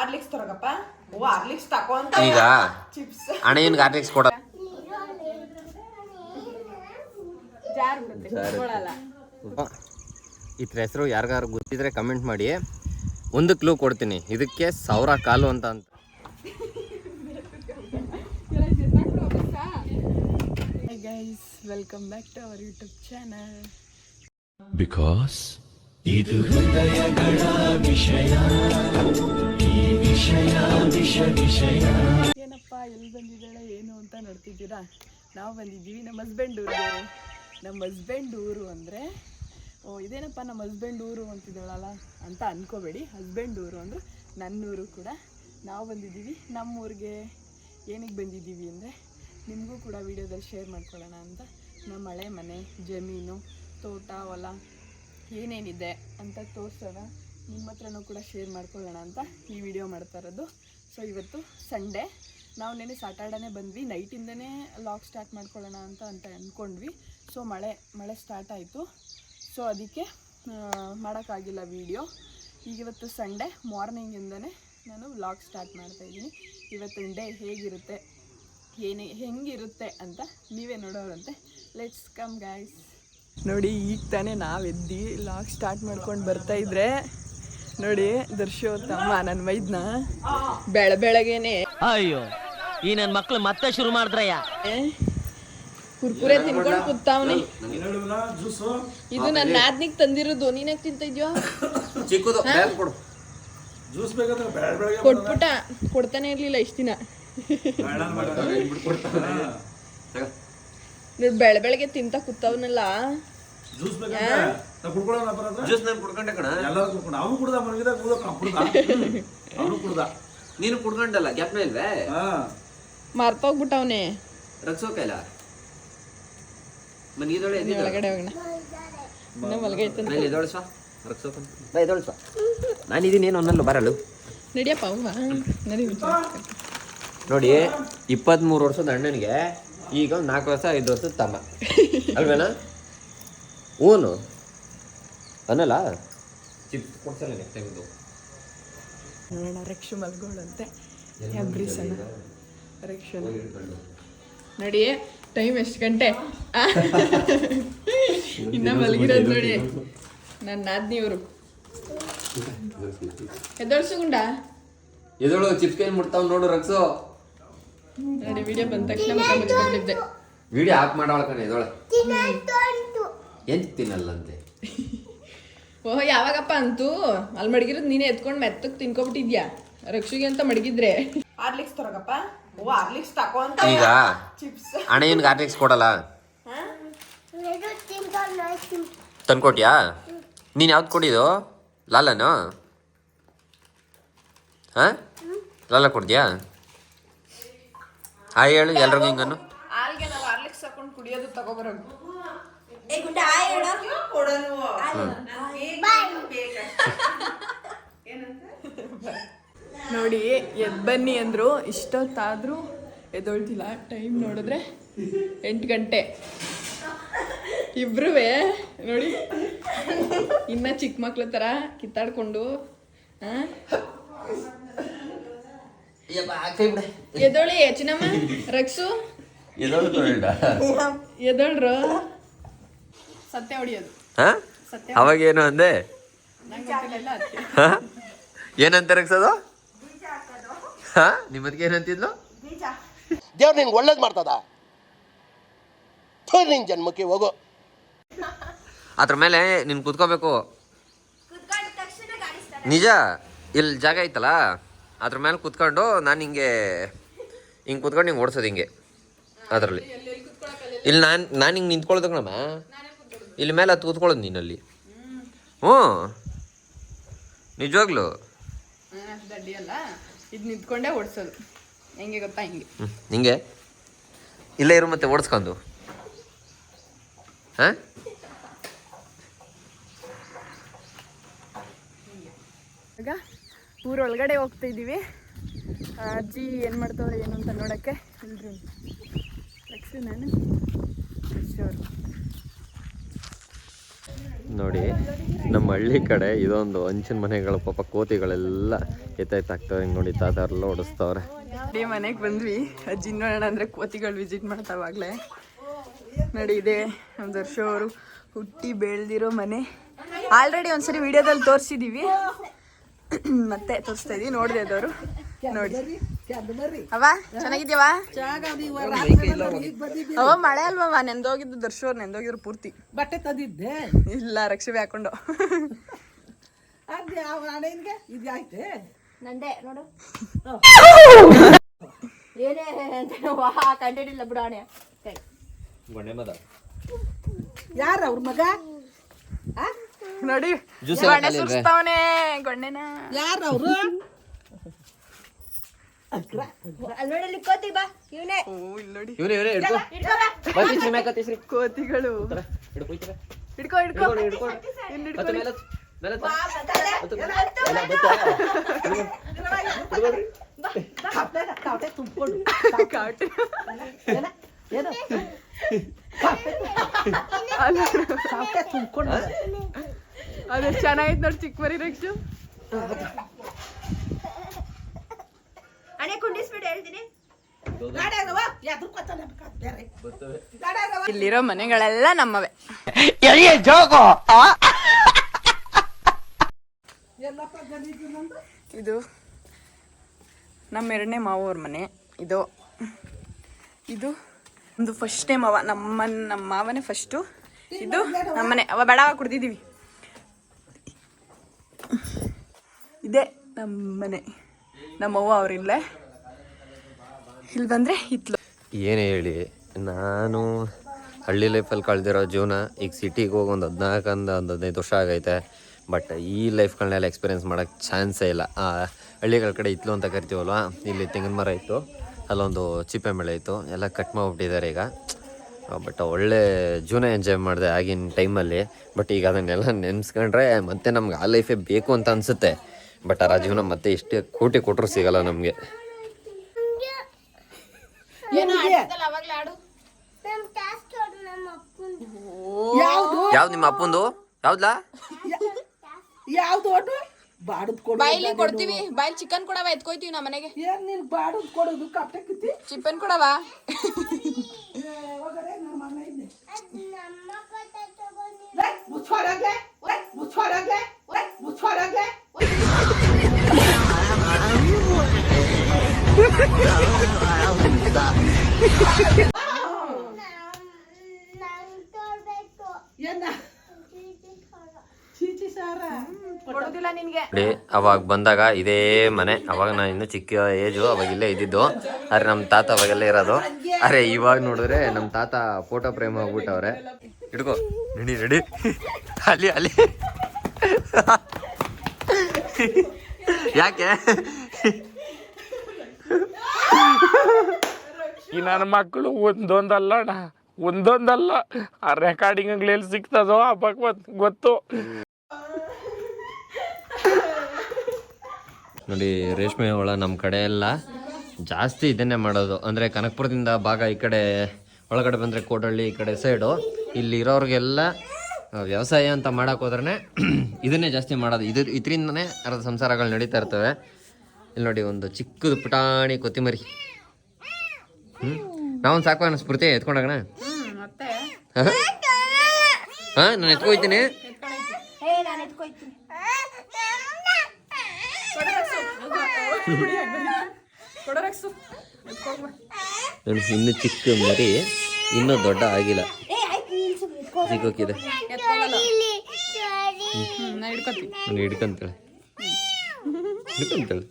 Horlicks ತರಗಪ್ಪ? ಓ Horlicks ತಕೋ ಅಂತ ಈಗ chips. ಅಣ್ಣ ಆರ್ಲಿಕ್ಸ್ ಕೊಡ. ಜಾರ್ ಬಿಡುತ್ತೆ ಇದ್ರ ಹೆಸರು ಯಾರಿಗಾರು ಗೊತ್ತಿದ್ರೆ ಕಮೆಂಟ್ ಮಾಡಿ. ಒಂದು ಕ್ಲೂ ಕೊಡ್ತೀನಿ. ಇದಕ್ಕೆ ಸಾವಿರ ಕಾಲು ಅಂತ ಅಂತ. Guys welcome back to our YouTube channel because ಇದು ಏನಪ್ಪ, ಎಲ್ಲಿ ಬಂದಿದ್ದಾಳೆ, ಏನು ಅಂತ ನೋಡ್ತಿದ್ದೀರಾ? ನಾವು ಬಂದಿದ್ದೀವಿ ನಮ್ಮ ಹಸ್ಬೆಂಡ್ ಊರಿಗೆ ನಮ್ಮ ಹಸ್ಬೆಂಡ್ ಊರು ಅಂದರೆ, ಓ, ಇದೇನಪ್ಪ ನಮ್ಮ ಹಸ್ಬೆಂಡ್ ಊರು ಅಂತಿದ್ದಾಳಲ್ಲ ಅಂತ ಅಂದ್ಕೋಬೇಡಿ ಹಸ್ಬೆಂಡ್ ಊರು ಅಂದ್ರೆ ನನ್ನ ಊರು ಕೂಡ. ನಾವು ಬಂದಿದ್ದೀವಿ ನಮ್ಮ ಊರಿಗೆ ಏನಕ್ಕೆ ಬಂದಿದ್ದೀವಿ ಅಂದರೆ, ನಿಮಗೂ ಕೂಡ ವಿಡಿಯೋದಲ್ಲಿ ಶೇರ್ ಮಾಡ್ಕೊಳ್ಳೋಣ ಅಂತ. ನಮ್ಮ ಹಳೆ ಮನೆ, ಜಮೀನು, ತೋಟ, ಹೊಲ ಏನೇನಿದೆ ಅಂತ ತೋರಿಸೋಣ. ನಿಮ್ಮ ಹತ್ರನೂ ಕೂಡ ಶೇರ್ ಮಾಡ್ಕೊಳ್ಳೋಣ ಅಂತ ಈ ವಿಡಿಯೋ ಮಾಡ್ತಾ ಇರೋದು. ಸೊ ಇವತ್ತು ಸಂಡೇ ನಾವು ನೆನೆ ಸಾಟರ್ಡೇನೇ ಬಂದ್ವಿ. ನೈಟಿಂದನೇ ಲಾಗ್ ಸ್ಟಾರ್ಟ್ ಮಾಡ್ಕೊಳ್ಳೋಣ ಅಂತ ಅಂತ ಅಂದ್ಕೊಂಡ್ವಿ ಸೊ ಮಳೆ ಮಳೆ ಸ್ಟಾರ್ಟ್ ಆಯಿತು. ಸೊ ಅದಕ್ಕೆ ಮಾಡೋಕ್ಕಾಗಿಲ್ಲ ವಿಡಿಯೋ ಈಗ ಇವತ್ತು ಸಂಡೇ ಮಾರ್ನಿಂಗಿಂದನೇ ನಾನು ವ್ಲಾಗ್ ಸ್ಟಾರ್ಟ್ ಮಾಡ್ತಾಯಿದ್ದೀನಿ ಇವತ್ತಿನ ಡೇ ಹೇಗಿರುತ್ತೆ? ಏನೇ, ಹೆಂಗಿರುತ್ತೆ ಅಂತ ನೀವೇ ನೋಡೋರಂತೆ. ಲೆಟ್ಸ್ ಕಮ್ ಗೈಸ್ ನೋಡಿ ಈಗ ತಾನೇ ನಾವು ಎದ್ದು ಲಾಗ್ ಸ್ಟಾರ್ಟ್ ಮಾಡ್ಕೊಂಡು ಬರ್ತಾ ಇದ್ರೆ ನೋಡಿ ದರ್ಶೋ ತಮ್ಮ ನನ್ನ ಮೈದ್ನ ಬೆಳ ಬೆಳಗ್ಗೆನೆ. ಅಯ್ಯೋ ಈ ನನ್ ಮಕ್ಳು ಮತ್ತೆ ಶುರು ಮಾಡಿದ್ರಯ್ಯ. ಕುರ್ಕುರೆ ತಿನ್ಕೊಂಡು ಕೂತಾವ್ನೆ. ಇದು ನನ್ನ ನಾದ್ನಿಗ್ ತಂದಿರೋದು ನೀನಾಗ ತಿಂತ ಇದ್ಯೋ ಚಿಕ್ಕದು ಕೊಡು. ಕೊಟ್ಬಿಟ್ಟ ಕೊಡ್ತಾನೆ ಇರ್ಲಿಲ್ಲ ಇಷ್ಟ ದಿನ. ನೋಡಿ ಬೆಳ ಬೆಳಗ್ಗೆ ತಿಂತ ಕೂತವನಲ್ಲ. ಜ್ಯೂಸ್ ಬೇಕಂತ? ನಾ ಕುಡ್ಕೊಳ್ಳೋಣ ಬರೋದ ಜ್ಯೂಸ್ ನಾನು ಕುಡ್ಕೊಂಡೆ ಕಣ. ಎಲ್ಲರೂ ಕುಡ್ಕೊಂಡು ಅವನು ಕುಡ್ದ ಮನಗಿದ ಕುಡ್ದ ಕುಡ್ದ. ಅವನು ಕುಡ್ದ. ನೀನು ಕುಡ್ಕೊಂಡಲ್ಲ ಗ್ಯಾಪ್ನ ಇಲ್ವೇ? ಹಾ. ಮರ್ತೋಗ್ಬಿಟ್ಟವ್ನೆ ಒಳಗಡೆ ಹೋಗೋಣ. ಇನ್ನ ನಾನು ಬಾ ಇದೀನಿ ಏನು ಅನ್ನಲ್ಲ ಬರಲು ನಡಿಯಪ್ಪ ಅವ್ವ. ನಡಿ ನೋಡಿ ಇಪ್ಪತ್ತ್ಮೂರು ವರ್ಷದ ಅಣ್ಣನಿಗೆ ಈಗ ನಾಲ್ಕು ವರ್ಷ ಐದು ವರ್ಷದ ತಮ್ಮ. ಅಲ್ವೇನ? ಹ್ಞೂ ಅನ್ನಲ್ಲ? ಚಿಪ್ ಕೊಡ್ಸಲ್ಲ ನೆಕ್ಸ್ಟ್ ಟೈಮ್ ಇದು. ನೋಡೋಣ ರಕ್ಷು ಮಲ್ಗೋಳಂತೆ ಎಬ್ರಿಸಣ ರಕ್ಷಣ ನೋಡಿ ಟೈಮ್ ಎಷ್ಟು ಗಂಟೆ? ಇನ್ನ ಮಲಗಿರೋದು ನೋಡಿ. ನನ್ನ ನಾದ್ನಿಯವರು. ಎದ್ದೋಳ್ಸುಗುಂಡ ಎದೊಳು ಚಿಪ್ಸ್ ಕೈ ಮುಟ್ತಾವ್ ನೋಡು ರಕ್ಸು. ನೋಡಿ ವಿಡಿಯೋ ಬಂದ ತಕ್ಷಣ ಮುಖ ಮುಚ್ಕೊಂಡಿದ್ದೆ. ವಿಡಿಯೋ ಆಫ್ ಮಾಡೋಳ ಕಣ ಎದೊಳ ಏನ್ ತಿನ್ನಲ್ಲಂತೆ? ಓಹೋ ಯಾವಾಗಪ್ಪ ಅಂತೂ ಅಲ್ಲಿ ಮಡಗಿರೋದು ನೀನೇ ಎತ್ಕೊಂಡು ಮೆತ್ತಕ್ ತಿನ್ಕೊಬಿಟ್ಟಿದ್ಯಾ? ರಕ್ಷಿಗೆ ಅಂತ ಮಡಗಿದ್ರೆ. ಆರ್ಲಿಕ್ಸ್ ತರಗಪ್ಪ? ಓ ಆರ್ಲಿಕ್ಸ್ ತಕೋ ಅಂತ ಈಗ ಚಿಪ್ಸ್ ಅಣ್ಣ ಏನು ಗಾರ್ಲಿಕ್ಸ್ ಕೊಡಲ್ಲ? ತಂದ್ಕೊಟ್ಯಾ? ನೀನು ಯಾವ್ದು ಕೊಡಿದು? ಲಾಲನು? ಹಾಂ? ಲಾಲ ಕೊಡ್ದ್ಯಾ? ಹಾಯ್ ಹೇಳು ಎಲ್ರಿಗೂ ಹಿಂಗನ್ನು. ಆಲ್ಗೆ ನಾವು ಆರ್ಲಿಕ್ಸ್ ಹಾಕೊಂಡು ಕುಡಿಯೋದು ತಗೋಬರೋದು. ನೋಡಿ ಎದ್ ಬನ್ನಿ ಅಂದ್ರು ಇಷ್ಟೊತ್ತಾದ್ರೂ ಎದ್ದೊಳ್ತಿಲ್ಲ ಟೈಮ್ ನೋಡಿದ್ರೆ ಎಂಟು ಗಂಟೆ. ಇಬ್ರು ನೋಡಿ ಇನ್ನ ಚಿಕ್ಕ ಮಕ್ಳ ಥರ ಕಿತ್ತಾಡ್ಕೊಂಡು ಆ? ಎದ್ದೊಳಿ ಚಿನ್ನಮ್ಮ ರಕ್ಸು? ಎದ್ದೊಳ್ರು ಸತ್ಯ ಹೊಡಿಯೋದು. ಅವಾಗ ಏನು ಅಂದೆ? ಏನಂತ ರಕ್ಸೋದು ಹಾ? ನಿಮ್ಮದ್ಗೆ ಏನಂತಿದ್ಲು ದೇವ್ರು ನಿಂಗೆ ಒಳ್ಳೇದು ಮಾಡ್ತದ? ನಿನ್ ಜನ್ಮಕ್ಕೆ ಹೋಗು. ಅದ್ರ ಮೇಲೆ ನೀನು ಕುತ್ಕೋಬೇಕು. ನಿಜ? ಇಲ್ಲಿ ಜಾಗ ಐತಲ್ಲ? ಅದ್ರ ಮೇಲೆ ಕುತ್ಕೊಂಡು ನಾನು ಹಿಂಗೆ ಹಿಂಗೆ ಕುತ್ಕೊಂಡು ಹಿಂಗೆ ಓಡಿಸೋದು ಹಿಂಗೆ ಅದರಲ್ಲಿ. ಇಲ್ಲಿ ನಾನು ನಾನು ಹಿಂಗೆ ನಿಂತ್ಕೊಳ್ಳೋದು ಕಣಮ್ಮ ಇಲ್ಲಿ ಮೇಲೆ ಅದು ಕೂತ್ಕೊಳ್ಳೋದು ನೀನಲ್ಲಿ. ಹ್ಞೂ. ನಿಜವಾಗ್ಲು? ನಾನು ಅಷ್ಟು ದಡ್ಡಿ ಅಲ್ಲ. ಇದು ನಿಂತ್ಕೊಂಡೇ ಓಡಿಸೋದು. ಹೆಂಗೆ ಗೊತ್ತಾ ಹಿಂಗೆ? ಹ್ಞೂ ಹಿಂಗೆ. ಇಲ್ಲೇ ಇರು ಮತ್ತೆ ಓಡಿಸ್ಕೊಂಡು. ಹಾಂ ಈಗ ಊರೊಳಗಡೆ ಹೋಗ್ತಾ ಇದ್ದೀವಿ. ಅಜ್ಜಿ ಏನು ಮಾಡ್ತಾವ್ರೆ ಏನು ಅಂತ ನೋಡೋಕ್ಕೆ ಇಲ್ರಿ ಲಕ್ಷ್ಮಿ ನಾನು. ಶೋರು ನೋಡಿ ನಮ್ಮ ಹಳ್ಳಿ ಕಡೆ ಇದೊಂದು ಹಂಚಿನ ಮನೆಗಳು ಪಾಪ ಕೋತಿಗಳೆಲ್ಲ ಎತ್ತಾಗ್ತವೆ ಹಿಂಗೆ ನೋಡಿ ತಾತಾರೆಲ್ಲ ಓಡಿಸ್ತಾವ್ರೆ. ಅಡಿ ಮನೆಗೆ ಬಂದ್ವಿ. ಅಜ್ಜಿ ನೋಡೋಣ ಅಂದರೆ ಕೋತಿಗಳು ವಿಸಿಟ್ ಮಾಡ್ತಾವಾಗಲೇ. ನೋಡಿ ಇದೆ ಒಂದು ವರ್ಷ ಅವರು ಹುಟ್ಟಿ ಬೆಳೆದಿರೋ ಮನೆ. ಆಲ್ರೆಡಿ ಒಂದ್ಸರಿ ವಿಡಿಯೋದಲ್ಲಿ ತೋರಿಸಿದ್ದೀವಿ ಮತ್ತೆ ತೋರಿಸ್ತಾ ಇದೀವಿ ನೋಡಿದೆ ಅದವರು. ನೋಡಿ. ಅವ ಚೆನ್ನಾಗಿದ್ಯವ? ಅವ ಮಳೆ ಅಲ್ವಾ ನೆಂದೋಗಿದ್ದು ದರ್ಶೋರ್ ನೆಂದೋಗಿದ್ರು ಪೂರ್ತಿ. ಬಟ್ಟೆ ತಂದಿದ್ದೆ. ಇಲ್ಲ ರಕ್ಷೆ ಹಾಕೊಂಡು. ಅದ್ ಯಾವ ಹಣೆಗೆ ಇದು ನಂದೆ ನೋಡು. ಏನೇ ಕಂಡಿಡಿಲ್ಲ ಯಾರ ಅವ್ರ ಮಗ? ನೋಡಿ. ಗೊಂಡೆ ಸುರಿಸ್ತಾವನೆ ಗೊಣ್ಣೆನ ಯಾರು ಅವರು ಕೋತಿಗಳು. ಹಿಡ್ಕೋ ತುಂಬಿಕೊಂಡು. ಕಾಟು ಏನು ಅಲ್ಲ ಕಾವಟೆ ತುಂಬಿಕೊಂಡು ಅದು ಚೆನ್ನಾಗಿತ್ತು ನೋಡಿ ಚಿಕ್ಕ ಮರಿ ರಕ್ಷು. ಹೇಳ್ತೀನಿ. ಇಲ್ಲಿರೋ ಮನೆಗಳೆಲ್ಲ ನಮ್ಮವೆ. ಇದು ನಮ್ಮ ಎರಡನೇ ಮಾವವ್ರ ಮನೆ. ಇದು ಇದು ಒಂದು ಫಸ್ಟ್ನೇ ಮಾವ. ನಮ್ಮ ನಮ್ಮ ಮಾವನೇ ಫಸ್ಟು ಇದು ನಮ್ಮನೆ. ಅವ ಬೇಡ ಕುಡ್ದಿದ್ದೀವಿ. ಇದೇ ನಮ್ಮ ಮನೆ. ನಮ್ಮವ್ವ ಅವರಿಲ್ಲೇ ಇಲ್ಲಿ ಬಂದರೆ ಇತ್ಲು. ಏನೇ ಹೇಳಿ ನಾನು ಹಳ್ಳಿ ಲೈಫಲ್ಲಿ ಕಳೆದಿರೋ ಜೀವನ ಈಗ ಸಿಟಿಗೆ ಹೋಗಿ ಒಂದು ಹದಿನಾಲ್ಕು ಒಂದು ಒಂದು ಹದಿನೈದು ವರ್ಷ ಆಗೈತೆ. ಬಟ್ ಈ ಲೈಫ್ಗಳನ್ನೆಲ್ಲ ಎಕ್ಸ್ಪೀರಿಯೆನ್ಸ್ ಮಾಡೋಕ್ಕೆ ಚಾನ್ಸೇ ಇಲ್ಲ. ಆ, ಹಳ್ಳಿಗಳ ಕಡೆ ಇತ್ಲು ಅಂತ ಕರಿತೀವಲ್ವ? ಇಲ್ಲಿ ತೆಂಗಿನ ಮರ ಇತ್ತು ಅಲ್ಲೊಂದು ಚಿಪ್ಪೆ ಮಳೆ ಇತ್ತು ಎಲ್ಲ ಕಟ್ ಮಾಡಿಬಿಟ್ಟಿದ್ದಾರೆ ಈಗ. ಬಟ್ ಒಳ್ಳೆ ಜೀವನ ಎಂಜಾಯ್ ಮಾಡಿದೆ ಆಗಿನ ಟೈಮಲ್ಲಿ ಬಟ್ ಈಗ ಅದನ್ನೆಲ್ಲ ನೆನೆಸ್ಕೊಂಡ್ರೆ ಮತ್ತೆ ನಮ್ಗೆ ಆ ಲೈಫೇ ಬೇಕು ಅಂತ ಅನಿಸುತ್ತೆ. ಬಟ್ ಆ ಜೀವನ ಮತ್ತೆ ಇಷ್ಟೇ ಕೋಟಿ ಕೊಟ್ಟರು ಸಿಗಲ್ಲ ನಮಗೆ. ಯಾವ್ದು? ಯಾವ್ದು ನಿಮ್ಮ ಅಪ್ಪಂದು? ಯಾವ್ದಾ ಯಾವ್ದು ಒಟ್ಟು? ಬಾಡದ್ ಕೊಡು ಬಾಯಿಲಿ ಕೊಡ್ತೀವಿ. ಬಾಯಿಲಿ ಚಿಕನ್ ಕೊಡವ ಎತ್ಕೊಯ್ತೀವಿ ನಮ್ಮ ಮನೆಗೆ. ಏನ್ ನೀನ್ ಬಾಡದ್ ಕೊಡೋದು ಕಾವಟೆ ಕಿತ್ತಿ? ಚಿಕನ್ ಕೊಡವ. ಹೋಗರೆ ನಮ್ಮ ಮನೆ ಅವಾಗ ಬಂದಾಗ ಇದೇ ಮನೆ. ಅವಾಗ ನಾನು ಇನ್ನು ಚಿಕ್ಕ ಏಜು ಅವಾಗ ಇಲ್ಲೇ ಇದ್ದಿದ್ದು. ಅರೆ ನಮ್ಮ ತಾತ ಅವಾಗೆಲ್ಲ ಇರೋದು. ಅರೆ, ಇವಾಗ ನೋಡಿದ್ರೆ ನಮ್ಮ ತಾತ ಫೋಟೋ ಫ್ರೇಮ್ ಹೋಗ್ಬಿಟ್ಟವ್ರೆ. ಹಿಡ್ಕೋ. ರೆಡಿ ರೆಡಿ ಅಲ್ಲಿ ಅಲ್ಲಿ. ಯಾಕೆ? ಈ ನನ್ನ ಮಕ್ಕಳು ಒಂದೊಂದಲ್ಲ ಒಂದೊಂದಲ್ಲ. ಆ ರೆಕಾರ್ಡಿಂಗ್ ಎಲ್ಲಿ ಸಿಗ್ತದೋ ಆ ಭಗವತ್ ಗೊತ್ತು. ನೋಡಿ ರೇಷ್ಮೆ ಹುಳ ನಮ್ಮ ಕಡೆ ಎಲ್ಲ ಜಾಸ್ತಿ ಇದನ್ನೇ ಮಾಡೋದು. ಅಂದರೆ ಕನಕಪುರದಿಂದ ಭಾಗ ಈ ಕಡೆ ಒಳಗಡೆ ಬಂದರೆ ಕೋಟಳ್ಳಿ ಈ ಕಡೆ ಸೈಡು ಇಲ್ಲಿ ಇರೋರಿಗೆಲ್ಲ ಆ, ವ್ಯವಸಾಯ ಅಂತ ಮಾಡೋಕ್ಕೋದ್ರೆ ಇದನ್ನೇ ಜಾಸ್ತಿ ಮಾಡೋದು. ಇದ್ರ ಇದರಿಂದನೇ ಅರ್ಧ ಸಂಸಾರಗಳು ನಡೀತಾ ಇರ್ತವೆ. ಇಲ್ಲಿ ನೋಡಿ ಒಂದು ಚಿಕ್ಕದು ಪುಟಾಣಿ ಕೊತ್ತಿಮರಿ. ಹ್ಞೂ ನಾವೊಂದು ಸಾಕು ಸ್ಫೂರ್ತಿ ಎತ್ಕೊಂಡಾಗಣ. ಮತ್ತೆ ಹಾಂ? ನಾನು ಎತ್ಕೊಯ್ತೀನಿ. ಇನ್ನು ಚಿಕ್ಕ ಮರಿ ಇನ್ನೂ ದೊಡ್ಡ ಆಗಿಲ್ಲ. ಸಿಗೋಕಿದೆ ಹ್ಮ್ ಹಿಡ್ಕಂತಾಳೆ ಹಿಡ್ಕಂತಾಳೆ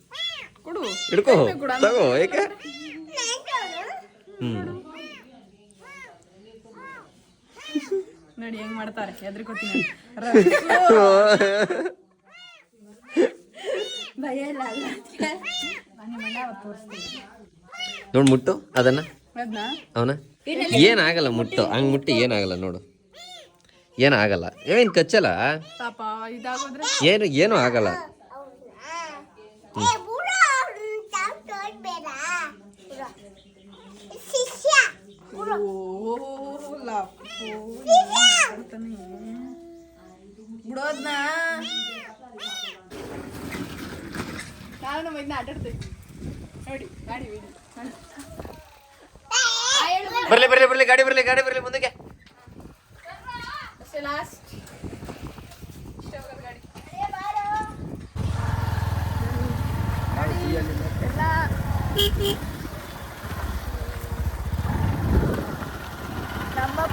ಕೊಡು. ಹಿಡ್ಕೋ. ತಗೋ ಏಕೆ? ಹ್ಮ್. ನೋಡಿ ಹೆಂಗ್ ಮಾಡ್ತಾರೆ? ಎದ್ರಿಕೊತೀನಿ ಭಯ ಇಲ್ಲ ಅಲ್ಲ? ನೋಡು ಮುಟ್ಟು ಅದನ್ನ? ಅವನ? ಏನಾಗಲ್ಲ ಮುಟ್ಟು ಹಂಗ್ ಮುಟ್ಟಿ ಏನಾಗಲ್ಲ ನೋಡು. ಏನಾಗಲ್ಲ. ಏನ್ ಕಚ್ಚಲ್ಲ? ಏನು ಏನು ಆಗಲ್ಲ. ಬಿಡೋದ್ನಾ ನಾನು ನಮ್ಮ ಇದನ್ನ ಆಟಾಡ್ತೇವೆ ನೋಡಿ ಗಾಡಿ ಬಿಡಿ ಬರ್ಲಿ ಬರ್ಲಿ ಬರ್ಲಿ ಗಾಡಿ ಬರ್ಲಿ ಗಾಡಿ ಬರ್ಲಿ ಮುಂದಕ್ಕೆ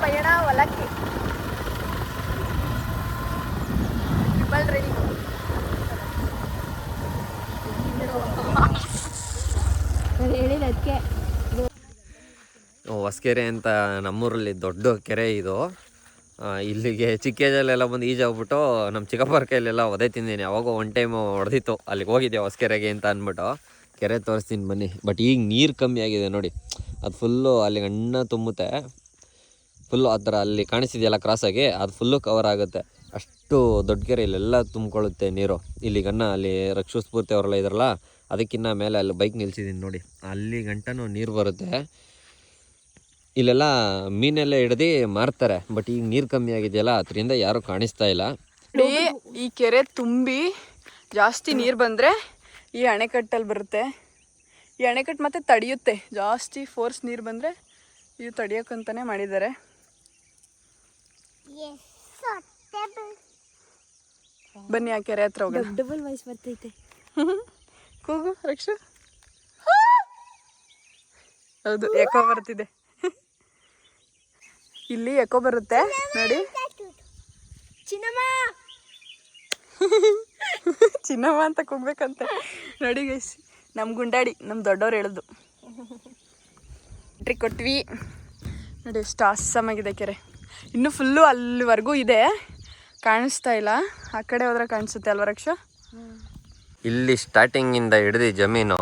ಪಯಣ ಹೊಲಕ್ಕೆ ಟ್ರಿಬಲ್ ರೆಡಿ ಹೇಳಿದ ಅದಕ್ಕೆ ಹೊಸಕೆರೆ ಅಂತ ನಮ್ಮೂರಲ್ಲಿ ದೊಡ್ಡ ಕೆರೆ ಇದು. ಇಲ್ಲಿಗೆ ಚಿಕ್ಕ ಏಜಲ್ಲೆಲ್ಲ ಬಂದು ಈಜಾಗ್ಬಿಟ್ಟು ನಮ್ಮ ಚಿಕ್ಕಪ್ಪರ ಕೈಲೆಲ್ಲ ಒದೆ ತಿಂದೀನಿ. ಯಾವಾಗೋ ಒನ್ ಟೈಮು ಹೊಡೆದಿತ್ತು. ಅಲ್ಲಿಗೆ ಹೋಗಿದ್ದೆ ಹೊಸಕೆರೆಗೆ ಅಂತ ಅಂದ್ಬಿಟ್ಟು. ಕೆರೆ ತೋರಿಸ್ತೀನಿ ಬನ್ನಿ. ಬಟ್ ಈಗ ನೀರು ಕಮ್ಮಿ ಆಗಿದೆ ನೋಡಿ. ಅದು ಫುಲ್ಲು ಅಲ್ಲಿಗೆ ಅಣ್ಣ ತುಂಬುತ್ತೆ. ಫುಲ್ಲು ಆ ಥರ ಅಲ್ಲಿ ಕಾಣಿಸಿದೆಯಲ್ಲ ಕ್ರಾಸಾಗಿ ಅದು ಫುಲ್ಲು ಕವರ್ ಆಗುತ್ತೆ. ಅಷ್ಟು ದೊಡ್ಡ ಕೆರೆ ಇಲ್ಲೆಲ್ಲ ತುಂಬಿಕೊಳ್ಳುತ್ತೆ ನೀರು. ಇಲ್ಲಿ ಗಣ್ಣ ಅಲ್ಲಿ ರಕ್ಷಸ್ಫೂರ್ತಿ ಅವರೆಲ್ಲ ಇದ್ರಲ್ಲ ಅದಕ್ಕಿಂತ ಮೇಲೆ ಅಲ್ಲಿ ಬೈಕ್ ನಿಲ್ಸಿದ್ದೀನಿ ನೋಡಿ. ಅಲ್ಲಿ ಗಂಟನೂ ನೀರು ಬರುತ್ತೆ. ಇಲ್ಲೆಲ್ಲ ಮೀನೆಲ್ಲ ಹಿಡ್ದು ಮಾರ್ತಾರೆ ಬಟ್ ಈಗ ನೀರು ಕಮ್ಮಿ ಆಗಿದೆಯಲ್ಲ, ಅದರಿಂದ ಯಾರೂ ಕಾಣಿಸ್ತಾ ಇಲ್ಲ. ಈ ಕೆರೆ ತುಂಬಿ ಜಾಸ್ತಿ ನೀರು ಬಂದರೆ ಈ ಅಣೆಕಟ್ಟಲ್ಲಿ ಬರುತ್ತೆ. ಈ ಅಣೆಕಟ್ಟು ಮತ್ತೆ ತಡೆಯುತ್ತೆ. ಜಾಸ್ತಿ ಫೋರ್ಸ್ ನೀರು ಬಂದರೆ ಇದು ತಡಿಯೋಕ್ಕಂತಲೇ ಮಾಡಿದ್ದಾರೆ. ಬನ್ನಿ ಆ ಕೆರೆ ಹತ್ರ ಹೋಗೋಣ. ಡಬಲ್ ವಾಯ್ಸ್ ಬರ್ತೈತೆ. ಕೂಗು ರಕ್ಷ. ಹೌದು ಯಾಕೋ ಬರ್ತಿದೆ. ಇಲ್ಲಿ ಯಾಕೋ ಬರುತ್ತೆ. ನೋಡಿ. ಚಿನ್ನಮ್ಮ! ಚಿನ್ನಮ್ಮ ಅಂತ ಕೂಗ್ಬೇಕಂತೆ. ನೋಡಿ ಗೈಸ್ ನಮ್ಮ ಗುಂಡಾಡಿ ನಮ್ಮ ದೊಡ್ಡವ್ರು ಹೇಳುದು. ಎಂಟ್ರಿ ಕೊಟ್ವಿ. ನೋಡಿ ಎಷ್ಟು ಆಸಮಾಗಿದೆ ಕೆರೆ. ಇನ್ನು ಫುಲ್ಲು ಅಲ್ಲಿವರೆಗೂ ಇದೆ. ಕಾಣಿಸ್ತಾ ಇಲ್ಲ. ಆ ಕಡೆ ಹೋದ್ರೆ ಕಾಣಿಸುತ್ತೆ ಅಲ್ವ ರಕ್ಷ? ಇಲ್ಲಿ ಸ್ಟಾರ್ಟಿಂಗಿಂದ ಹಿಡಿದು ಜಮೀನು,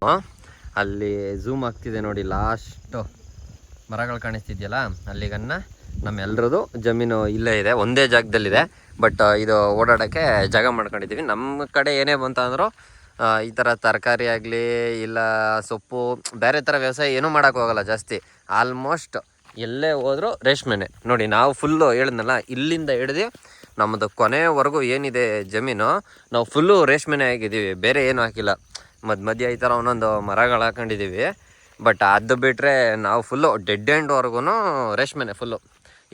ಅಲ್ಲಿ ಝೂಮ್ ಆಗ್ತಿದೆ ನೋಡಿ ಲಾಸ್ಟು ಮರಗಳು ಕಾಣಿಸ್ತಿದೆಯಲ್ಲ ಅಲ್ಲಿಗನ್ನ ನಮ್ಮೆಲ್ಲರದು ಜಮೀನು ಇಲ್ಲೇ ಇದೆ, ಒಂದೇ ಜಾಗದಲ್ಲಿದೆ. ಬಟ್ ಇದು ಓಡಾಡೋಕ್ಕೆ ಜಾಗ ಮಾಡ್ಕೊಂಡಿದ್ದೀವಿ ನಮ್ಮ ಕಡೆ ಏನೇ ಬಂತ ಅಂದರೂ ಈ ಥರ ತರಕಾರಿ ಆಗಲಿ, ಇಲ್ಲ ಸೊಪ್ಪು, ಬೇರೆ ಥರ ವ್ಯವಸಾಯ ಏನೂ ಮಾಡೋಕ್ಕೋಗಲ್ಲ ಜಾಸ್ತಿ. ಆಲ್ಮೋಸ್ಟ್ ಎಲ್ಲೇ ಹೋದರೂ ರೇಷ್ಮೆನೆ. ನೋಡಿ, ನಾವು ಫುಲ್ಲು ಹೇಳಿದ್ನಲ್ಲ, ಇಲ್ಲಿಂದ ಹಿಡಿದು ನಮ್ಮದು ಕೊನೆವರೆಗೂ ಏನಿದೆ ಜಮೀನು, ನಾವು ಫುಲ್ಲು ರೇಷ್ಮೆನೆ ಆಗಿದ್ದೀವಿ. ಬೇರೆ ಏನು ಹಾಕಿಲ್ಲ. ಮಧ್ಯ ಮಧ್ಯ ಈ ಥರ ಒಂದೊಂದು ಮರಗಳು ಹಾಕೊಂಡಿದ್ದೀವಿ. ಬಟ್ ಅದು ಬಿಟ್ಟರೆ ನಾವು ಫುಲ್ಲು ಡೆಡ್ ಎಂಡ್ವರೆಗೂ ರೇಷ್ಮೆನೆ ಫುಲ್ಲು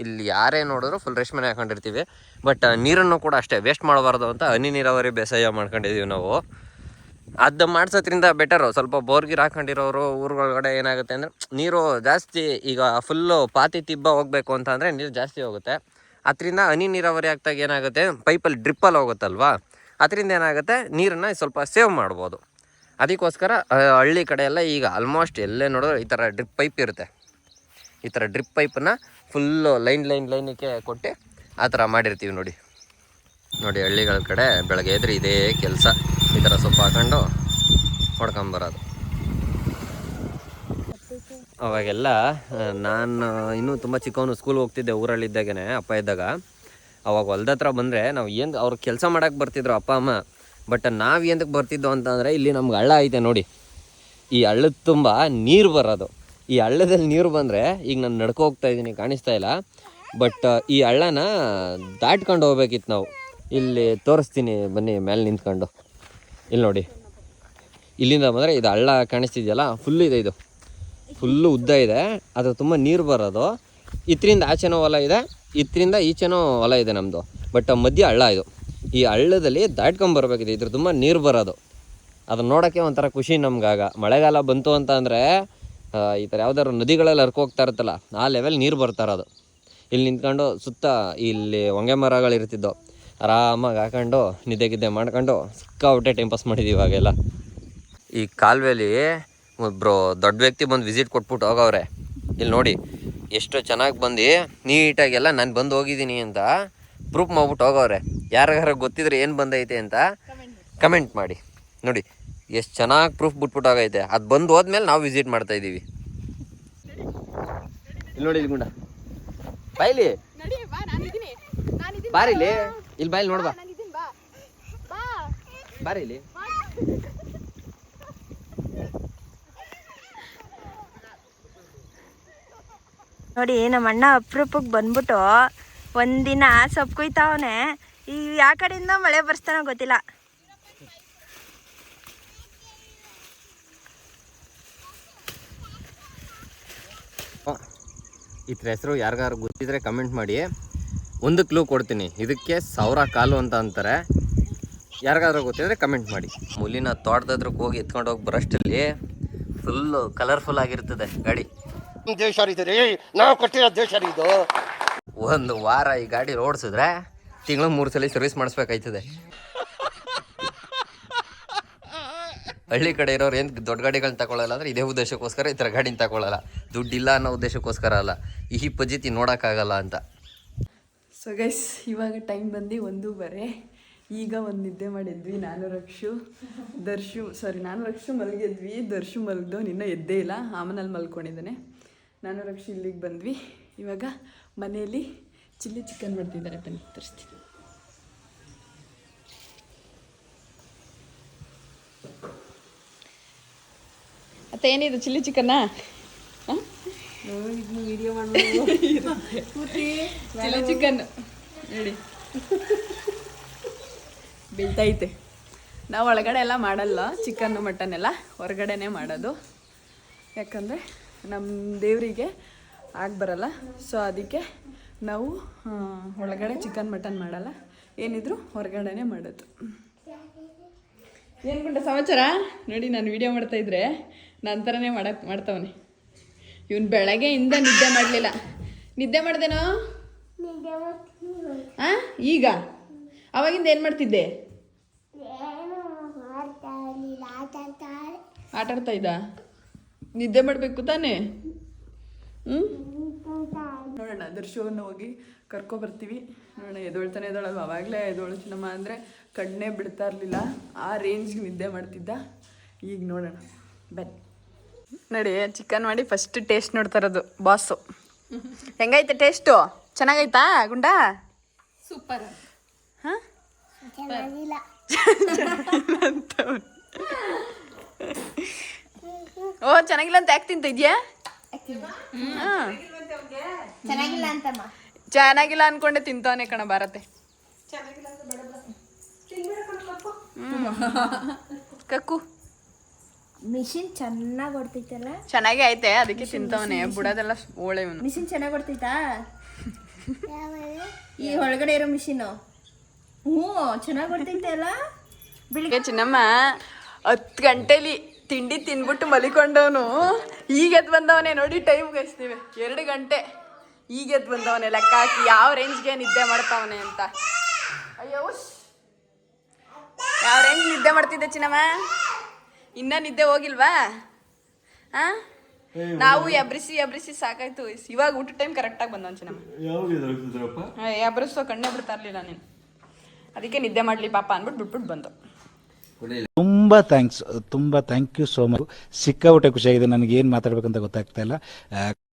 ಇಲ್ಲಿ ಯಾರೇ ನೋಡಿದ್ರು ಫುಲ್ ರೇಷ್ಮೆನೆ ಹಾಕೊಂಡಿರ್ತೀವಿ. ಬಟ್ ನೀರನ್ನು ಕೂಡ ಅಷ್ಟೇ ವೇಸ್ಟ್ ಮಾಡಬಾರ್ದು ಅಂತ ಹನಿ ನೀರಾವರಿ ಬೇಸಾಯ ಮಾಡ್ಕೊಂಡಿದ್ದೀವಿ ನಾವು. ಅದು ಮಾಡ್ಸೋದ್ರಿಂದ ಬೆಟರು ಸ್ವಲ್ಪ ಬೋರ್ಗಿರ್ ಹಾಕೊಂಡಿರೋರು ಊರುಗಳಗಡೆ ಏನಾಗುತ್ತೆ ಅಂದರೆ ನೀರು ಜಾಸ್ತಿ ಈಗ ಫುಲ್ಲು ಪಾತಿ ತಿಬ್ಬ ಹೋಗಬೇಕು ಅಂತ ಅಂದರೆ ನೀರು ಜಾಸ್ತಿ ಹೋಗುತ್ತೆ. ಅದರಿಂದ ಹನಿ ನೀರಾವರಿ ಆಗ್ತಾಗ ಏನಾಗುತ್ತೆ? ಪೈಪಲ್ಲಿ ಡ್ರಿಪ್ಪಲ್ಲಿ ಹೋಗುತ್ತಲ್ವಾ? ಅದರಿಂದ ಏನಾಗುತ್ತೆ? ನೀರನ್ನು ಸ್ವಲ್ಪ ಸೇವ್ ಮಾಡ್ಬೋದು. ಅದಕ್ಕೋಸ್ಕರ ಹಳ್ಳಿ ಕಡೆ ಎಲ್ಲ ಈಗ ಆಲ್ಮೋಸ್ಟ್ ಎಲ್ಲೇ ನೋಡಿದ್ರೆ ಈ ಥರ ಡ್ರಿಪ್ ಪೈಪ್ ಇರುತ್ತೆ. ಈ ಥರ ಡ್ರಿಪ್ ಪೈಪನ್ನು ಫುಲ್ಲು ಲೈನ್ ಲೈನ್ ಲೈನಿಗೆ ಕೊಟ್ಟು ಆ ಥರ ಮಾಡಿರ್ತೀವಿ ನೋಡಿ. ನೋಡಿ ಹಳ್ಳಿಗಳ ಕಡೆ ಬೆಳಗ್ಗೆ ಎದ್ರೆ ಇದೇ ಕೆಲಸ. ಈ ಥರ ಸೊಪ್ಪು ಹಾಕೊಂಡು ಹೊಡ್ಕೊಂಬರೋದು. ಅವಾಗೆಲ್ಲ ನಾನು ಇನ್ನೂ ತುಂಬ ಚಿಕ್ಕವನು ಸ್ಕೂಲ್ ಹೋಗ್ತಿದ್ದೆ ಊರಲ್ಲಿದ್ದಾಗೇ ಅಪ್ಪ ಇದ್ದಾಗ. ಅವಾಗ ಹೊಲ್ದ ಹತ್ರ ಬಂದರೆ ನಾವು ಏನು ಅವ್ರು ಕೆಲಸ ಮಾಡೋಕ್ಕೆ ಬರ್ತಿದ್ರು ಅಪ್ಪ, ಅಮ್ಮ. ಬಟ್ ನಾವು ಏನಕ್ಕೆ ಬರ್ತಿದ್ದೋ ಅಂತಂದರೆ ಇಲ್ಲಿ ನಮ್ಗೆ ಹಳ್ಳ ಐತೆ ನೋಡಿ. ಈ ಹಳ್ಳದ ತುಂಬ ನೀರು ಬರೋದು. ಈ ಹಳ್ಳದಲ್ಲಿ ನೀರು ಬಂದರೆ ಈಗ ನಾನು ನಡ್ಕೊ ಹೋಗ್ತಾ ಇದ್ದೀನಿ ಕಾಣಿಸ್ತಾ ಇಲ್ಲ. ಬಟ್ ಈ ಹಳ್ಳನ ದಾಟ್ಕೊಂಡು ಹೋಗ್ಬೇಕಿತ್ತು ನಾವು. ಇಲ್ಲಿ ತೋರಿಸ್ತೀನಿ, ಬನ್ನಿ, ಮೇಲೆ ನಿಂತ್ಕೊಂಡು. ಇಲ್ಲಿ ನೋಡಿ. ಇಲ್ಲಿಂದ ಬಂದರೆ ಇದು ಹಳ್ಳ ಕಾಣಿಸ್ತಿದೆಯಲ್ಲ ಫುಲ್ ಇದೆ ಇದು. ಫುಲ್ಲು ಉದ್ದ ಇದೆ. ಅದು ತುಂಬ ನೀರು ಬರೋದು. ಇತ್ತರಿಂದ ಆಚೆನೋ ಹೊಲ ಇದೆ. ಇತ್ತರಿಂದ ಈಚೆನೋ ಹೊಲ ಇದೆ ನಮ್ಮದು ಬಟ್ ಮಧ್ಯ ಹಳ್ಳ ಇದು. ಈ ಹಳ್ಳದಲ್ಲಿ ದಾಟ್ಕೊಂಬರ್ಬೇಕಿದೆ ಇದ್ರ ತುಂಬ ನೀರು ಬರೋದು. ಅದನ್ನ ನೋಡೋಕ್ಕೆ ಒಂಥರ ಖುಷಿ ನಮ್ಗಾಗ. ಮಳೆಗಾಲ ಬಂತು ಅಂತ ಅಂದರೆ ಈ ಥರ ಯಾವ್ದಾದ್ರು ನದಿಗಳಲ್ಲಿ ಹರ್ಕೋಗ್ತಾ ಇರುತ್ತಲ್ಲ, ಆ ಲೆವೆಲ್ ನೀರು ಬರ್ತಾ ಇರೋದು. ಇಲ್ಲಿ ನಿಂತ್ಕೊಂಡು ಸುತ್ತ ಇಲ್ಲಿ ಹೊಂಗೆ ಮರಗಳು ಇರ್ತಿದ್ದವು ಆರಾಮಾಗಿ ಹಾಕೊಂಡು ನಿದ್ದೆ ಗಿದ್ದೆ ಮಾಡ್ಕೊಂಡು ಸಿಕ್ಕಾಬಿಟ್ಟೆ ಟೈಮ್ ಪಾಸ್ ಮಾಡಿದ್ದೀವಿ ಇವಾಗೆಲ್ಲ. ಈ ಕಾಲುವೆಲಿ ಒಬ್ಬರು ದೊಡ್ಡ ವ್ಯಕ್ತಿ ಬಂದು ವಿಸಿಟ್ ಕೊಟ್ಬಿಟ್ಟು ಹೋಗವ್ರೆ. ಇಲ್ಲಿ ನೋಡಿ ಎಷ್ಟು ಚೆನ್ನಾಗಿ ಬಂದು ನೀಟಾಗೆಲ್ಲ ನಾನು ಬಂದು ಹೋಗಿದ್ದೀನಿ ಅಂತ ಪ್ರೂಫ್ ಮಾಡ್ಬಿಟ್ಟು ಹೋಗವ್ರೆ. ಯಾರಿಗಾರ ಗೊತ್ತಿದ್ರೆ ಏನು ಬಂದೈತೆ ಅಂತ ಕಮೆಂಟ್ ಮಾಡಿ. ನೋಡಿ ಎಷ್ಟು ಚೆನ್ನಾಗಿ ಪ್ರೂಫ್ ಬಿಟ್ಬಿಟ್ಟು ಹೋಗೈತೆ ಅದು ಬಂದು ಹೋದ್ಮೇಲೆ ನಾವು ವಿಸಿಟ್ ಮಾಡ್ತಾ ಇದ್ದೀವಿ. ಇಲ್ಲಿ ನೋಡಿ ಇಲ್ಲಿ ಗುಂಡ. ಬಾಯ್ಲಿ ಬಾರಿಲಿ. ಇಲ್ಲಿ ಬಾಯಲ್ಲಿ ನೋಡ್ಬಾ ಬಾರಿ ಇಲ್ಲಿ. ನೋಡಿ ನಮ್ಮ ಅಣ್ಣ ಅಪ್ರೂಪಕ್ಕೆ ಬಂದ್ಬಿಟ್ಟು ಒಂದಿನ ಸೊಪ್ಪು ಕುಯ್ತಾವನೆ ಈ ಯಾವ ಕಡೆಯಿಂದ ಮಳೆ ಬರ್ಸ್ತಾನೋ ಗೊತ್ತಿಲ್ಲ. ಇದ್ರ ಹೆಸರು ಯಾರಿಗಾರು ಗೊತ್ತಿದ್ರೆ ಕಮೆಂಟ್ ಮಾಡಿ. ಒಂದು ಕ್ಲೂ ಕೊಡ್ತೀನಿ. ಇದಕ್ಕೆ ಸಾವಿರ ಕಾಲು ಅಂತ ಅಂತಾರೆ. ಯಾರಿಗಾದ್ರೂ ಗೊತ್ತಿದ್ರೆ ಕಮೆಂಟ್ ಮಾಡಿ. ಮುಲಿನ ತೋಟದತ್ರಕ್ಕೆ ಹೋಗಿ ಎತ್ಕೊಂಡು ಹೋಗಿ ಬರೋಷ್ಟಲ್ಲಿ ಫುಲ್ಲು ಕಲರ್ಫುಲ್ ಆಗಿರ್ತದೆ ಗಾಡಿ. ದೇಶ ರೀ ನಾವು ಕೊಟ್ಟಿರೋ ದೇಶ ಇದು. ಒಂದು ವಾರ ಈ ಗಾಡಿ ಓಡಿಸಿದ್ರೆ ತಿಂಗಳು ಮೂರು ಸಲ ಸರ್ವಿಸ್ ಮಾಡಿಸ್ಬೇಕಾಯ್ತದೆ. ಹಳ್ಳಿ ಕಡೆ ಇರೋರು ಏನು ದೊಡ್ಡ ಗಾಡಿಗಳನ್ನ ತಗೊಳ್ಳಲ್ಲ ಅಂದ್ರೆ ಇದೇ ಉದ್ದೇಶಕ್ಕೋಸ್ಕರ ಈ ಥರ ಗಾಡಿನ ತಗೊಳ್ಳಲ್ಲ ದುಡ್ಡಿಲ್ಲ ಅನ್ನೋ ಉದ್ದೇಶಕ್ಕೋಸ್ಕರ ಅಲ್ಲ. ಈ ಪಜಿತಿ ನೋಡೋಕ್ಕಾಗಲ್ಲ ಅಂತ. ಸೊ ಗೈಸ್ ಇವಾಗ ಟೈಮ್ ಬಂದು ಬರೆ ಈಗ ಒಂದು ನಿದ್ದೆ ಮಾಡಿದ್ವಿ, ನಾನು ರಕ್ಷು, ದರ್ಶು ಸಾರಿ ನಾನು ರಕ್ಷು ಮಲಗಿದ್ವಿ, ದರ್ಶು ಮಲಗ್ದು ನಿನ್ನ ಎದ್ದೇ ಇಲ್ಲ, ಆಮನಲ್ಲಿ ಮಲ್ಕೊಂಡಿದ್ದಾನೆ. ನಾನು ರಕ್ಷು ಇಲ್ಲಿಗೆ ಬಂದ್ವಿ. ಇವಾಗ ಮನೆಯಲ್ಲಿ ಚಿಲ್ಲಿ ಚಿಕನ್ ಮಾಡ್ತಿದ್ದಾರೆ, ಬನ್ನಿ, ತರಿಸ್ತೀನಿ. ಅತ್ತ, ಏನಿದು ಚಿಲ್ಲಿ ಚಿಕನ್ನ ಚಿಲ್ಲಿ ಚಿಕನ್ ನೋಡಿ. ಬೀಳ್ತೈತೆ. ನಾವು ಒಳಗಡೆ ಎಲ್ಲ ಮಾಡಲ್ಲ ಚಿಕನ್ನು ಮಟನ್ ಎಲ್ಲ ಹೊರಗಡೆನೇ ಮಾಡೋದು. ಯಾಕಂದರೆ ನಮ್ಮ ದೇವರಿಗೆ ಆಗಿ ಬರಲ್ಲ. ಸೊ ಅದಕ್ಕೆ ನಾವು ಒಳಗಡೆ ಚಿಕನ್ ಮಟನ್ ಮಾಡಲ್ಲ. ಏನಿದ್ರು ಹೊರಗಡೆನೇ ಮಾಡೋದು. ಏನು ಗುಂಡ ಸಮಾಚಾರ? ನೋಡಿ ನಾನು ವಿಡಿಯೋ ಮಾಡ್ತಾ ಇದ್ರೆ ನನ್ನ ಥರನೇ ಮಾಡಕ್ ಮಾಡ್ತಾವನೆ. ಇವನು ಬೆಳಗ್ಗೆಯಿಂದ ನಿದ್ದೆ ಮಾಡಲಿಲ್ಲ. ನಿದ್ದೆ ಮಾಡ್ದೇನೋ? ಆ? ಈಗ? ಅವಾಗಿಂದ ಏನು ಮಾಡ್ತಿದ್ದೆ? ಆಟ ಆಡ್ತಾ ಇದ್ದ. ನಿದ್ದೆ ಮಾಡಬೇಕು ತಾನೇ? ಹ್ಞೂ ನೋಡೋಣ ದರ್ಶವನ್ನು ಹೋಗಿ ಕರ್ಕೊಬರ್ತೀವಿ ನೋಡೋಣ ಎದೊಳ್ತಾನೆ ಎದೊಳಲ್ವ? ಅವಾಗಲೇ ಎದೊಳು ಚಿನ್ನಮ್ಮ ಅಂದರೆ ಕಣ್ಣೇ ಬಿಡ್ತಾ ಇರಲಿಲ್ಲ. ಆ ರೇಂಜ್ಗೆ ನಿದ್ದೆ ಮಾಡ್ತಿದ್ದ. ಈಗ ನೋಡೋಣ. ಬನ್ನಿ. ನೋಡಿ ಚಿಕನ್ ಮಾಡಿ ಫಸ್ಟ್ ಟೇಸ್ಟ್ ನೋಡ್ತಾ ಇರೋದು ಬಾಸು ಹೆಂಗೈತೆ ಟೇಸ್ಟು ಚೆನ್ನಾಗೈತಾ ಗುಂಡ? ಸೂಪರ್ ಹಾಂ? ಓ ಚೆನ್ನಾಗಿಲ್ಲ ಅಂತ ಯಾಕೆ ತಿಂತ ಇದೆಯಾ? ಚೆನ್ನಾಗಿಲ್ಲ ಅಂತಮ್ಮ. ಚೆನ್ನಾಗಿಲ್ಲ ಅನ್ಕೊಂಡೆ ತಿಂತಾನೆ ಕಣ ಭಾರತೆ. ಕಕ್ಕು. ಮಿಷಿನ್ ಚೆನ್ನಾಗಿ ಹೊಡ್ತೈತಲ್ಲ? ಚೆನ್ನಾಗಿ ಐತೆ ಅದಕ್ಕೆ ತಿಂತವನೆ. ಬುಡದೆಲ್ಲ ಓಳೆ ಇವನು. ಮಿಷಿನ್ ಚೆನ್ನಾಗಿ ಹೊಡ್ತೈತಾ? ಈ ಒಳಗಡೆ ಇರೋ ಮಿಷಿನ್. ಹ್ಞೂ ಚೆನ್ನಾಗಿ ಹೊಡ್ತೈತೆ ಅಲ್ಲ? ಬೆಳಿಗ್ಗೆ ಚಿನ್ನಮ್ಮ ಹತ್ತು ಗಂಟೆಲಿ ತಿಂಡಿ ತಿನ್ಬಿಟ್ಟು ಮಲಿಕೊಂಡವನು. ಈಗ ಎದ್ದು ಬಂದವನೇ ನೋಡಿ ಟೈಮ್ ಗೈಸ್ತೀವಿ ಎರಡು ಗಂಟೆ. ಈಗ ಎದ್ದು ಬಂದವನೇ. ಲೆಕ್ಕ ಹಾಕಿ ಯಾವ ರೇಂಜ್ಗೆ ನಿದ್ದೆ ಮಾಡ್ತಾವನೆ ಅಂತ. ಅಯ್ಯೋ. ಯಾವ ರೇಂಜ್ ನಿದ್ದೆ ಮಾಡ್ತಿದ್ದೆ ಚಿನ್ನಮ್ಮ? ಇನ್ನ ನಿದ್ದೆ ಹೋಗಿಲ್ವಾ? ಹಾ ನಾವು ಎಬ್ರಿಸಿ ಎಬ್ರಿಸಿ ಸಾಕಾಯ್ತು. ಇವಾಗ ಊಟ ಟೈಮ್ ಕರೆಕ್ಟಾಗಿ ಆಗಿ ಚಿನ್ನಮ್ಮ. ಎಬ್ರಿಸೋ ಕಣ್ಣೆ ಬಿಡ್ತಾ ಇರ್ಲಿಲ್ಲ ನೀನು. ಅದಕ್ಕೆ ನಿದ್ದೆ ಮಾಡ್ಲಿ ಪಾಪ ಅಂದ್ಬಿಟ್ಟು ಬಿಟ್ಬಿಟ್ಟು ಬಂದು. ತುಂಬ ಥ್ಯಾಂಕ್ಸ್ ತುಂಬ ಥ್ಯಾಂಕ್ ಯು ಸೋ ಮಚ್ ಸಿಕ್ಕಾಪಟ್ಟೆ ಖುಷಿಯಾಗಿದೆ. ನನಗೆ ಏನು ಮಾತಾಡ್ಬೇಕಂತ ಗೊತ್ತಾಗ್ತಾ ಇಲ್ಲ.